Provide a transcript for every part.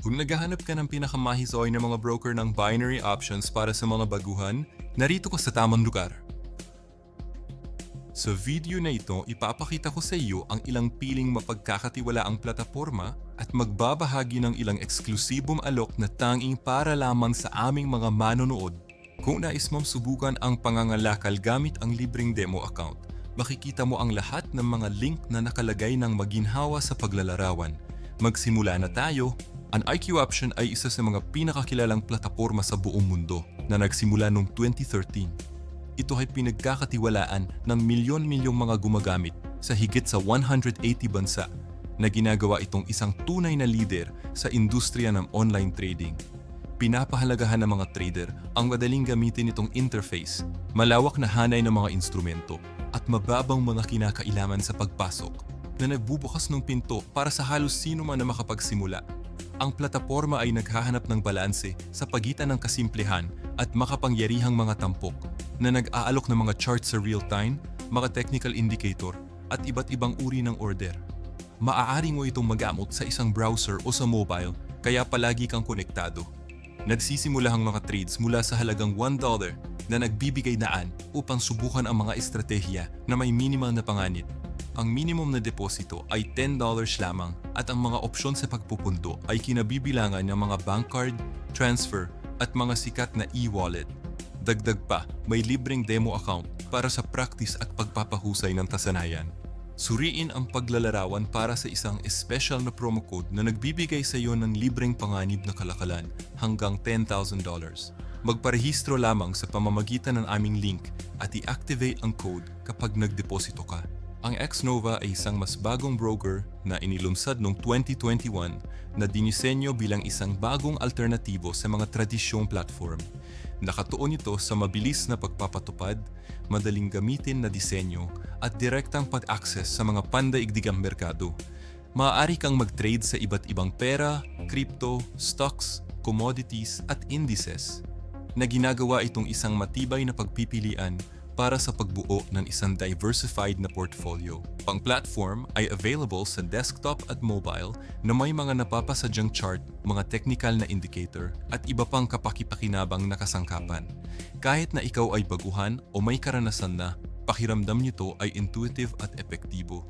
Kung naghahanap ka ng pinakamahisoy na mga broker ng binary options para sa mga baguhan, narito ka sa tamang lugar. Sa video na ito, ipapakita ko sa iyo ang ilang piling mapagkakatiwalaang plataforma at magbabahagi ng ilang eksklusibong alok na tanging para lamang sa aming mga manonood. Kung nais mong subukan ang pangangalakal gamit ang libreng demo account, makikita mo ang lahat ng mga link na nakalagay ng maginhawa sa paglalarawan. Magsimula na tayo! Ang IQ Option ay isa sa mga pinakakilalang plataforma sa buong mundo na nagsimula noong 2013 ito ay pinagkakatiwalaan ng milyon-milyong mga gumagamit sa higit sa 180 bansa na ginagawa itong isang tunay na leader sa industriya ng online trading. Pinapahalagahan ng mga trader ang madaling gamitin itong interface, malawak na hanay ng mga instrumento, at mababang mga kinakailangan sa pagpasok na nagbubukas ng pinto para sa halos sino man na makapagsimula. Ang plataforma ay naghahanap ng balanse sa pagitan ng kasimplihan at makapangyarihang mga tampok na nag-aalok ng mga charts sa real-time, mga technical indicator, at iba't ibang uri ng order. Maaari mo itong magamot sa isang browser o sa mobile kaya palagi kang konektado. Nagsisimula ang mga trades mula sa halagang $1 na nagbibigay daan upang subukan ang mga estratehiya na may minimal na panganib. Ang minimum na deposito ay $10 lamang at ang mga opsyon sa pagpupundo ay kinabibilangan ng mga bank card, transfer at mga sikat na e-wallet. Dagdag pa, may libreng demo account para sa practice at pagpapahusay ng tasanayan. Suriin ang paglalarawan para sa isang special na promo code na nagbibigay sa iyo ng libreng panganib na kalakalan hanggang $10,000. Magparehistro lamang sa pamamagitan ng aming link at i-activate ang code kapag nagdeposito ka. Ang Xnova ay isang mas bagong broker na inilunsad noong 2021 na dinisenyo bilang isang bagong alternatibo sa mga tradisyong platform. Nakatuon ito sa mabilis na pagpapatupad, madaling gamitin na disenyo at direktang pag-access sa mga pandaigdigang merkado. Maaari kang mag-trade sa iba't ibang pera, crypto, stocks, commodities at indices na ginagawa itong isang matibay na pagpipilian para sa pagbuo ng isang diversified na portfolio. Pang platform ay available sa desktop at mobile na may mga napapasadyang chart, mga technical na indicator at iba pang kapakipakinabang na kasangkapan. Kahit na ikaw ay baguhan o may karanasan na, pakiramdam nito ay intuitive at epektibo.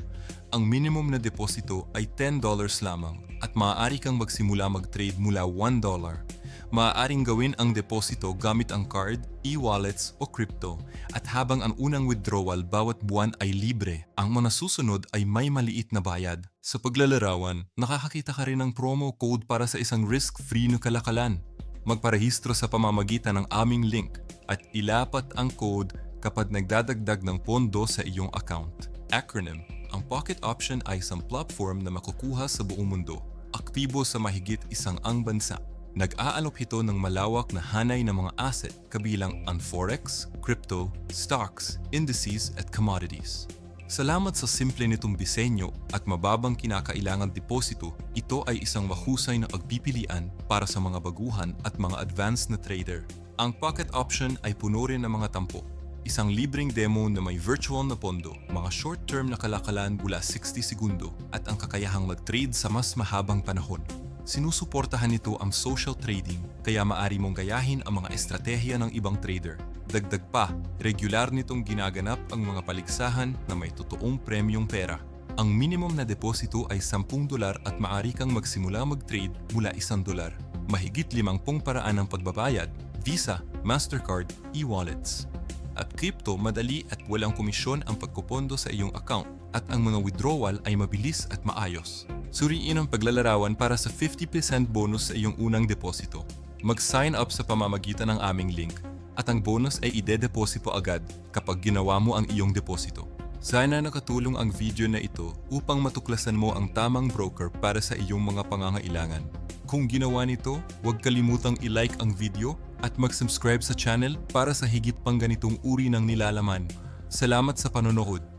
Ang minimum na deposito ay $10 lamang at maaari kang magsimula mag-trade mula $1 maaaring gawin ang deposito gamit ang card, e-wallets o crypto at habang ang unang withdrawal bawat buwan ay libre, ang mga susunod ay may maliit na bayad. Sa paglalarawan, nakakakita ka rin ng promo code para sa isang risk-free na kalakalan. Magparehistro sa pamamagitan ng aming link at ilapat ang code kapag nagdadagdag ng pondo sa iyong account. Acronym Ang Pocket Option ay isang platform na makukuha sa buong mundo. Aktibo sa mahigit isang ang bansa. Nag-aalok ito ng malawak na hanay ng mga asset kabilang ang forex, crypto, stocks, indices at commodities. Salamat sa simple nitong disenyo at mababang kinakailangan deposito, ito ay isang mahusay na pagpipilian para sa mga baguhan at mga advanced na trader. Ang pocket option ay puno rin ng mga tampo. Isang libreng demo na may virtual na pondo, mga short-term na kalakalan mula 60 segundo at ang kakayahang mag-trade sa mas mahabang panahon sinusuportahan nito ang social trading kaya maari mong gayahin ang mga estratehiya ng ibang trader. Dagdag pa, regular nitong ginaganap ang mga paligsahan na may totoong premyong pera. Ang minimum na deposito ay 10 dolar at maaari kang magsimula mag-trade mula 1 dolar. Mahigit 50 paraan ng pagbabayad, Visa, Mastercard, e-wallets. At crypto, madali at walang komisyon ang pagkupondo sa iyong account at ang mga withdrawal ay mabilis at maayos. Suriin ang paglalarawan para sa 50% bonus sa iyong unang deposito. Mag-sign up sa pamamagitan ng aming link at ang bonus ay ide-deposito agad kapag ginawa mo ang iyong deposito. Sana nakatulong ang video na ito upang matuklasan mo ang tamang broker para sa iyong mga pangangailangan. Kung ginawa nito, huwag kalimutang i-like ang video at mag-subscribe sa channel para sa higit pang ganitong uri ng nilalaman. Salamat sa panonood.